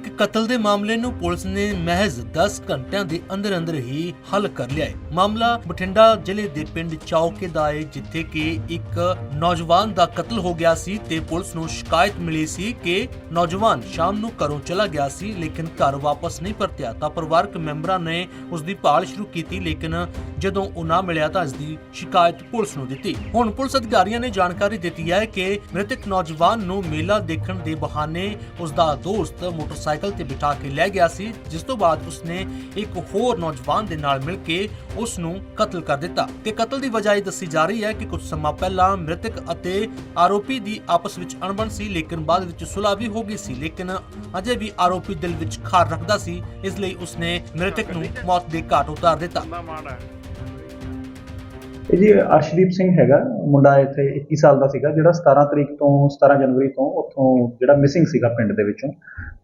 ਇੱਕ ਕਤਲ ਦੇ ਮਾਮਲੇ ਨੂੰ ਪੁਲਿਸ ਨੇ ਮਹਿਜ਼ 10 ਘੰਟਿਆਂ ਦੇ ਅੰਦਰ ਅੰਦਰ ਹੀ ਹੱਲ ਕਰ ਲਿਆ ਹੈ। ਮਾਮਲਾ ਬਠਿੰਡਾ ਜ਼ਿਲ੍ਹੇ ਦੇ ਪਿੰਡ ਚੌਕੇ ਦਾ ਹੈ, ਜਿੱਥੇ ਕਿ ਇੱਕ ਨੌਜਵਾਨ ਦਾ ਕਤਲ ਹੋ ਗਿਆ ਸੀ ਤੇ ਪੁਲਿਸ ਨੂੰ ਸ਼ਿਕਾਇਤ ਮਿਲੀ ਸੀ ਕਿ ਨੌਜਵਾਨ ਸ਼ਾਮ ਨੂੰ ਘਰੋਂ ਚਲਾ ਗਿਆ ਸੀ, ਲੇਕਿਨ ਘਰ ਵਾਪਸ ਨਹੀਂ ਪਰਤਿਆ। ਤਾਂ ਪਰਿਵਾਰਕ ਮੈਂਬਰਾਂ ਨੇ ਉਸ ਦੀ ਭਾਲ ਸ਼ੁਰੂ ਕੀਤੀ, ਲੇਕਿਨ ਜਦੋਂ ਉਹ ਨਾ ਮਿਲਿਆ ਤਾਂ ਇਸ ਦੀ ਸ਼ਿਕਾਇਤ ਪੁਲਿਸ ਨੂੰ ਦਿੱਤੀ। ਹੁਣ ਪੁਲਿਸ ਅਧਿਕਾਰੀਆਂ ਨੇ ਜਾਣਕਾਰੀ ਦਿੱਤੀ ਹੈ ਕਿ ਮ੍ਰਿਤਕ ਨੌਜਵਾਨ ਨੂੰ ਮੇਲਾ ਦੇਖਣ ਦੇ ਬਹਾਨੇ ਉਸ ਦਾ ਦੋਸਤ ਮੋਟਰਸਾਈਕਲ ਤੇ ਬਿਠਾ ਕੇ ਲੈ ਗਿਆ ਸੀ, ਜਿਸ ਤੋਂ ਬਾਅਦ ਉਸਨੇ ਇੱਕ ਹੋਰ ਨੌਜਵਾਨ ਦੇ ਨਾਲ ਮਿਲ ਕੇ ਉਸ ਨੂੰ ਕਤਲ ਕਰ ਦਿੱਤਾ। ਤੇ ਕਤਲ ਦੀ ਵਜ੍ਹਾ ਇਹ ਦੱਸੀ ਜਾ ਰਹੀ ਹੈ ਕਿ ਕੁਝ ਸਮਾਂ ਪਹਿਲਾਂ ਮ੍ਰਿਤਕ ਅਤੇ ਆਰੋਪੀ ਦੀ ਆਪਸ ਵਿੱਚ ਅਣਬਣ ਸੀ, ਲੇਕਿਨ ਬਾਅਦ ਵਿੱਚ ਸੁਲ੍ਹਾ ਵੀ ਹੋ ਗਈ ਸੀ, ਲੇਕਿਨ ਅਜੇ ਵੀ ਆਰੋਪੀ ਦਿਲ ਵਿੱਚ ਖਾਰ ਰੱਖਦਾ ਸੀ, ਇਸ ਲਈ ਉਸਨੇ ਮ੍ਰਿਤਕ ਨੂੰ ਮੌਤ ਦੇ ਘਾਟ ਉਤਾਰ ਦਿੱਤਾ। ਇਹ ਜੀ ਅਰਸ਼ਦੀਪ ਸਿੰਘ ਹੈਗਾ, ਮੁੰਡਾ ਇੱਥੇ 21 ਸਾਲ ਦਾ ਸੀਗਾ, ਜਿਹੜਾ 17 ਤਰੀਕ ਤੋਂ 17 ਜਨਵਰੀ ਤੋਂ ਉੱਥੋਂ ਜਿਹੜਾ ਮਿਸਿੰਗ ਸੀਗਾ ਪਿੰਡ ਦੇ ਵਿੱਚੋਂ।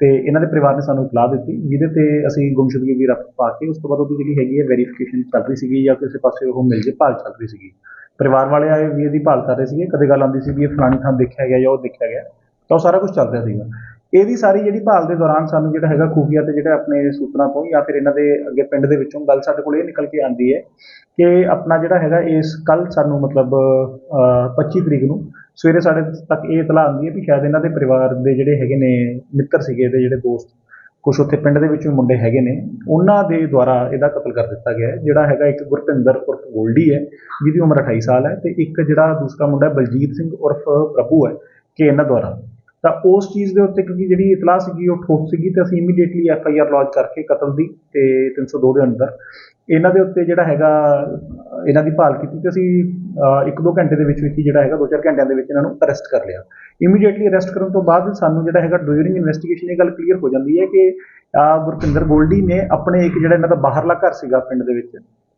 ਤੇ ਇਹਨਾਂ ਦੇ ਪਰਿਵਾਰ ਨੇ ਸਾਨੂੰ ਇਤਲਾਹ ਦਿੱਤੀ, ਜਿਹਦੇ ਤੇ ਅਸੀਂ ਗੁੰਮਸ਼ੁਦਗੀ ਦੀ ਰਫਤ ਪਾ ਕੇ ਉਸ ਤੋਂ ਬਾਅਦ ਉਹਦੀ ਜਿਹੜੀ ਹੈਗੀ ਹੈ ਵੈਰੀਫਿਕੇਸ਼ਨ ਚੱਲ ਰਹੀ ਸੀਗੀ ਜਾਂ ਕਿਸੇ ਪਾਸੇ ਉਹ ਮਿਲ ਜੇ ਭਾਲ ਚੱਲ ਰਹੀ ਸੀਗੀ। ਪਰਿਵਾਰ ਵਾਲੇ ਆਏ ਵੀ ਇਹਦੀ ਭਾਲ ਕਰ ਰਹੇ ਸੀਗੇ, ਕਦੇ ਗੱਲ ਆਉਂਦੀ ਸੀ ਵੀ ਇਹ ਫਲਾਣੀ ਥਾਂ ਦੇਖਿਆ ਗਿਆ ਜਾਂ ਉਹ ਦੇਖਿਆ ਗਿਆ, ਤਾਂ ਉਹ ਸਾਰਾ ਕੁਝ ਚੱਲ ਰਿਹਾ ਸੀਗਾ। ਇਹਦੀ ਸਾਰੀ ਜਿਹੜੀ ਭਾਲ ਦੇ ਦੌਰਾਨ ਸਾਨੂੰ ਜਿਹੜਾ ਹੈਗਾ ਖੂਫੀਆ ਤੇ ਜਿਹੜਾ ਆਪਣੇ ਸੂਤਰਾਂ ਤੋਂ ਜਾਂ ਫਿਰ ਇਹਨਾਂ ਦੇ ਅੱਗੇ ਪਿੰਡ ਦੇ ਵਿੱਚੋਂ ਗੱਲ ਸਾਡੇ ਕੋਲ ਇਹ ਨਿਕਲ ਕੇ ਆਉਂਦੀ ਹੈ ਕਿ ਆਪਣਾ ਜਿਹੜਾ ਹੈਗਾ ਇਸ ਕੱਲ ਸਾਨੂੰ ਮਤਲਬ ਅਹ, 25 ਤਰੀਕ ਨੂੰ ਸਵੇਰੇ ਸਾਡੇ ਤੱਕ ਇਹ ਇਤਲਾਹ ਆਉਂਦੀ ਹੈ ਕਿ ਸ਼ਾਇਦ ਇਹਨਾਂ ਦੇ ਪਰਿਵਾਰ ਦੇ ਜਿਹੜੇ ਹੈਗੇ ਨੇ ਮਿੱਤਰ ਸੀਗੇ ਇਹਦੇ ਜਿਹੜੇ ਦੋਸਤ ਕੁਝ ਉੱਥੇ ਪਿੰਡ ਦੇ ਵਿੱਚ ਵੀ ਮੁੰਡੇ ਹੈਗੇ ਨੇ ਉਹਨਾਂ ਦੇ ਦੁਆਰਾ ਇਹਦਾ ਕਤਲ ਕਰ ਦਿੱਤਾ ਗਿਆ ਹੈ ਜਿਹੜਾ ਹੈਗਾ ਇੱਕ ਗੁਰਪਿੰਦਰ ਉਰਫ ਗੋਲਡੀ ਹੈ ਜਿਹਦੀ ਉਮਰ 28 ਸਾਲ ਹੈ ਤੇ ਇੱਕ ਜਿਹੜਾ ਦੂਸਰਾ ਮੁੰਡਾ ਬਲਜੀਤ ਸਿੰਘ ਉਰਫ ਪ੍ਰਭੂ ਹੈ ਕਿ ਇਹਨਾਂ ਦੁਆਰਾ। ਤਾਂ ਉਸ ਚੀਜ਼ ਦੇ ਉੱਤੇ ਕਿਉਂਕਿ ਜਿਹੜੀ ਇਤਲਾਹ ਸੀਗੀ, ਉਹ ਠੋਸ ਸੀਗੀ ਤੇ ਅਸੀਂ immediately F I R launch ਕਰਕੇ ਕਤਲ ਦੀ ਤੇ 302 ਦੇ ਅੰਦਰ ਇਹਨਾਂ ਦੇ ਉੱਤੇ ਜਿਹੜਾ ਹੈਗਾ, ਇਹਨਾਂ ਦੀ ਭਾਲ ਕੀਤੀ ਤੇ ਅਸੀਂ ਅਹ ਇੱਕ ਦੋ ਘੰਟੇ ਦੇ ਵਿੱਚ ਵਿੱਚ ਹੀ ਜਿਹੜਾ ਹੈਗਾ, ਦੋ ਚਾਰ ਘੰਟਿਆਂ ਦੇ ਵਿੱਚ ਇਹਨਾਂ ਨੂੰ ਅਰੈਸਟ ਕਰ ਲਿਆ। ਇਮੀਡੀਏਟਲੀ ਅਰੈਸਟ ਕਰਨ ਤੋਂ ਬਾਅਦ ਸਾਨੂੰ ਜਿਹੜਾ ਹੈਗਾ ਡੂਰਿੰਗ ਇਨਵੈਸਟੀਗੇਸ਼ਨ ਇਹ ਗੱਲ ਕਲੀਅਰ ਹੋ ਜਾਂਦੀ ਹੈ ਕਿ ਗੁਰਪਿੰਦਰ ਗੋਲਡੀ ਨੇ ਆਪਣੇ ਇੱਕ ਜਿਹੜਾ ਇਹਨਾਂ ਦਾ ਬਾਹਰਲਾ ਘਰ ਸੀਗਾ ਪਿੰਡ ਦੇ ਵਿੱਚ।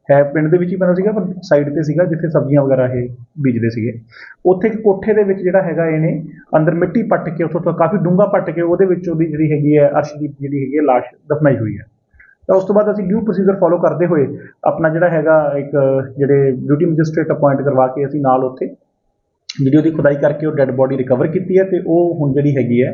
ਹੈ, ਪਿੰਡ ਦੇ ਵਿੱਚ ਹੀ ਪੈਂਦਾ ਸੀਗਾ, ਪਰ ਸਾਈਡ ਤੇ ਸੀਗਾ, ਜਿੱਥੇ ਸਬਜ਼ੀਆਂ ਵਗੈਰਾ ਇਹ ਬੀਜਦੇ ਸੀਗੇ। ਉੱਥੇ ਇੱਕ ਕੋਠੇ ਦੇ ਵਿੱਚ ਜਿਹੜਾ ਹੈਗਾ ਇਹਨੇ ਅੰਦਰ ਮਿੱਟੀ ਪੱਟ ਕੇ, ਉੱਥੋਂ ਤੋਂ ਕਾਫੀ ਡੂੰਘਾ ਪੱਟ ਕੇ ਉਹਦੇ ਵਿੱਚ ਉਹਦੀ ਜਿਹੜੀ ਹੈਗੀ ਹੈ ਅਰਸ਼ਦੀਪ ਜਿਹੜੀ ਹੈਗੀ ਹੈ ਲਾਸ਼ ਦਫਨਾਈ ਹੋਈ ਹੈ। ਤਾਂ ਉਸ ਤੋਂ ਬਾਅਦ ਅਸੀਂ ਡਿਊ ਪ੍ਰੋਸੀਜਰ ਫੋਲੋ ਕਰਦੇ ਹੋਏ ਆਪਣਾ ਜਿਹੜਾ ਹੈਗਾ ਇੱਕ ਜਿਹੜੇ ਡਿਊਟੀ ਮੈਜਿਸਟ੍ਰੇਟ ਅਪਾਇੰਟ ਕਰਵਾ ਕੇ ਅਸੀਂ ਨਾਲ ਉੱਥੇ ਜਿਹੜੀ ਉਹਦੀ ਖੁਦਾਈ ਕਰਕੇ ਉਹ ਡੈੱਡ ਬੋਡੀ ਰਿਕਵਰ ਕੀਤੀ ਹੈ ਤੇ ਉਹ ਹੁਣ ਜਿਹੜੀ ਹੈਗੀ ਹੈ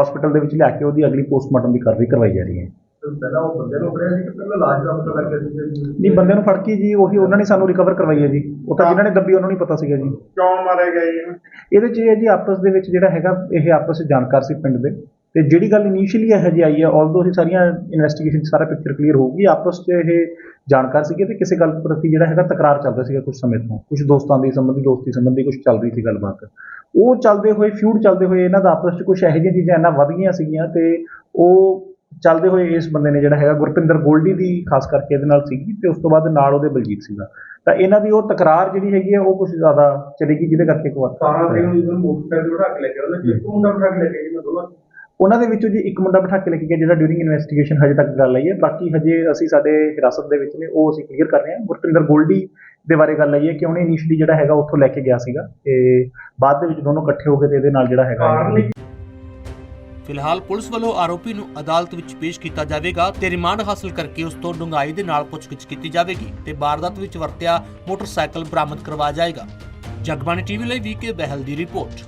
ਹਸਪੀਟਲ ਦੇ ਵਿੱਚ ਲਿਆ ਕੇ ਉਹਦੀ ਅਗਲੀ ਪੋਸਟਮਾਰਟਮ ਦੀ ਕਾਰਵਾਈ ਕਰਵਾਈ ਜਾ ਰਹੀ ਹੈ। ਪਹਿਲਾਂ ਉਹ ਬੰਦੇ ਨੂੰ ਫੜਿਆ ਸੀ ਕਿ ਪਹਿਲਾਂ ਲਾਸ਼ ਦਾ ਪਤਾ ਲੱਗਿਆ ਸੀ ਨਹੀਂ। ਬੰਦੇ ਨੂੰ ਫੜ ਕੇ ਜੀ ਉਹੀ ਉਹਨਾਂ ਨੇ ਸਾਨੂੰ ਰਿਕਵਰ ਕਰਵਾਈ ਹੈ ਜੀ। ਉਹ ਤਾਂ ਜਿਨ੍ਹਾਂ ਨੇ ਦੱਬੀ ਉਹਨਾਂ ਨੂੰ ਹੀ ਪਤਾ ਸੀਗਾ ਜੀ। ਕਿਉਂ ਮਾਰੇ ਗਏ ਇਹਦੇ 'ਚ ਇਹ ਹੈ ਜੀ ਆਪਸ ਦੇ ਵਿੱਚ ਜਿਹੜਾ ਹੈਗਾ ਇਹ ਆਪਸ ਵਿੱਚ ਜਾਣਕਾਰ ਸੀ ਪਿੰਡ ਦੇ। ਤੇ ਜਿਹੜੀ ਗੱਲ ਇਨੀਸ਼ੀਅਲੀ ਇਹ ਜਿਹੀ ਆਈ ਹੈ ਆਲਦੋ ਇਹ ਸਾਰੀਆਂ ਇਨਵੈਸਟੀਗੇਸ਼ਨ ਸਾਰਾ ਪਿਕਚਰ ਕਲੀਅਰ ਹੋਊਗੀ ਆਪਸ 'ਚ ਇਹ ਜਾਣਕਾਰ ਸੀਗੇ ਤੇ ਕਿਸੇ ਗੱਲ ਪ੍ਰਤੀ ਜਿਹੜਾ ਹੈਗਾ ਤਕਰਾਰ ਚੱਲਦਾ ਸੀਗਾ ਕੁਝ ਸਮੇਂ ਤੋਂ। ਕੁਝ ਦੋਸਤਾਂ ਦੀ ਸੰਬੰਧੀ ਦੋਸਤੀ ਸੰਬੰਧੀ ਕੁਝ ਚੱਲ ਰਹੀ ਸੀ ਗੱਲਬਾਤ। ਉਹ ਚੱਲਦੇ ਹੋਏ ਫਿਊਡ ਚੱਲਦੇ ਹੋਏ ਇਹਨਾਂ ਦਾ ਆਪਸ 'ਚ ਕੁਝ ਇਹੋ ਜਿਹੀਆਂ ਚੀਜ਼ਾਂ ਇੰਨਾ ਵੱਧ ਗਈਆਂ ਸੀਗੀਆਂ ਤੇ ਉਹ ਚੱਲਦੇ ਹੋਏ ਇਸ ਬੰਦੇ ਨੇ ਜਿਹੜਾ ਹੈਗਾ ਗੁਰਪਿੰਦਰ ਗੋਲਡੀ ਦੀ ਖਾਸ ਕਰਕੇ ਇਹਦੇ ਨਾਲ ਸੀਗੀ ਤੇ ਉਸ ਤੋਂ ਬਾਅਦ ਨਾਲ ਉਹਦੇ ਬਲਜੀਤ ਸੀਗਾ। ਤਾਂ ਇਹਨਾਂ ਦੀ ਉਹ ਤਕਰਾਰ ਜਿਹੜੀ ਹੈਗੀ ਹੈ ਉਹ ਕੁਝ ਜ਼ਿਆਦਾ ਚਲੇਗੀ ਜਿਹਦੇ ਕਰਕੇ ਇੱਕ ਵਾਰ 17 ਤਰੀਕ ਨੂੰ ਜਦੋਂ ਮੋਟਰਸਾਈਕਲ ਬਿਠਾ ਕੇ ਲੈ ਕੇ ਉਹਨੇ ਇੱਕ ਮੁੰਡਾ ਬਿਠਾ ਕੇ ਲੈ ਕੇ ਜੀ ਮੈਂ ਦੋਨਾਂ ਉਹਨਾਂ ਦੇ ਵਿੱਚੋਂ ਜੀ ਇੱਕ ਮੁੰਡਾ ਬਿਠਾ ਕੇ ਲੈ ਕੇ ਗਿਆ ਜਿਹੜਾ ਡਿਊਰਿੰਗ ਇਨਵੈਸਟੀਗੇਸ਼ਨ ਹਜੇ ਤੱਕ ਗੱਲ ਆਈ ਹੈ। ਬਾਕੀ ਹਜੇ ਅਸੀਂ ਸਾਡੇ ਹਿਰਾਸਤ ਦੇ ਵਿੱਚ ਨੇ ਉਹ ਅਸੀਂ ਕਲੀਅਰ ਕਰ ਰਹੇ ਹਾਂ। ਗੁਰਪਿੰਦਰ ਗੋਲਡੀ ਦੇ ਬਾਰੇ ਗੱਲ ਆਈ ਹੈ ਕਿ ਉਹਨੇ ਇਨੀਸ਼ੀਅਲੀ ਜਿਹੜਾ ਹੈਗਾ ਉੱਥੋਂ ਲੈ ਕੇ ਗਿਆ ਸੀਗਾ ਤੇ ਬਾਅਦ ਦੇ ਵਿੱਚ ਦੋਨੋਂ ਇਕੱਠੇ ਹੋ ਕੇ ਤੇ ਇਹਦੇ ਨਾਲ ਜਿਹੜਾ ਹੈਗਾ ਫਿਲਹਾਲ ਪੁਲਿਸ ਵੱਲੋਂ ਆਰੋਪੀ ਨੂੰ ਅਦਾਲਤ ਵਿੱਚ ਪੇਸ਼ ਕੀਤਾ ਜਾਵੇਗਾ ਤੇ ਰਿਮਾਂਡ ਹਾਸਲ ਕਰਕੇ ਉਸ ਤੋਂ ਡੂੰਘਾਈ ਦੇ ਨਾਲ ਪੁੱਛਗਿੱਛ ਕੀਤੀ ਜਾਵੇਗੀ ਤੇ ਵਾਰਦਾਤ ਵਿੱਚ ਵਰਤਿਆ ਮੋਟਰਸਾਈਕਲ ਬਰਾਮਦ ਕਰਵਾਇਆ ਜਾਏਗਾ। ਜਗਬਾਣੀ ਟੀਵੀ ਲਈ ਵੀਕੇ ਬਹਿਲ ਦੀ ਰਿਪੋਰਟ।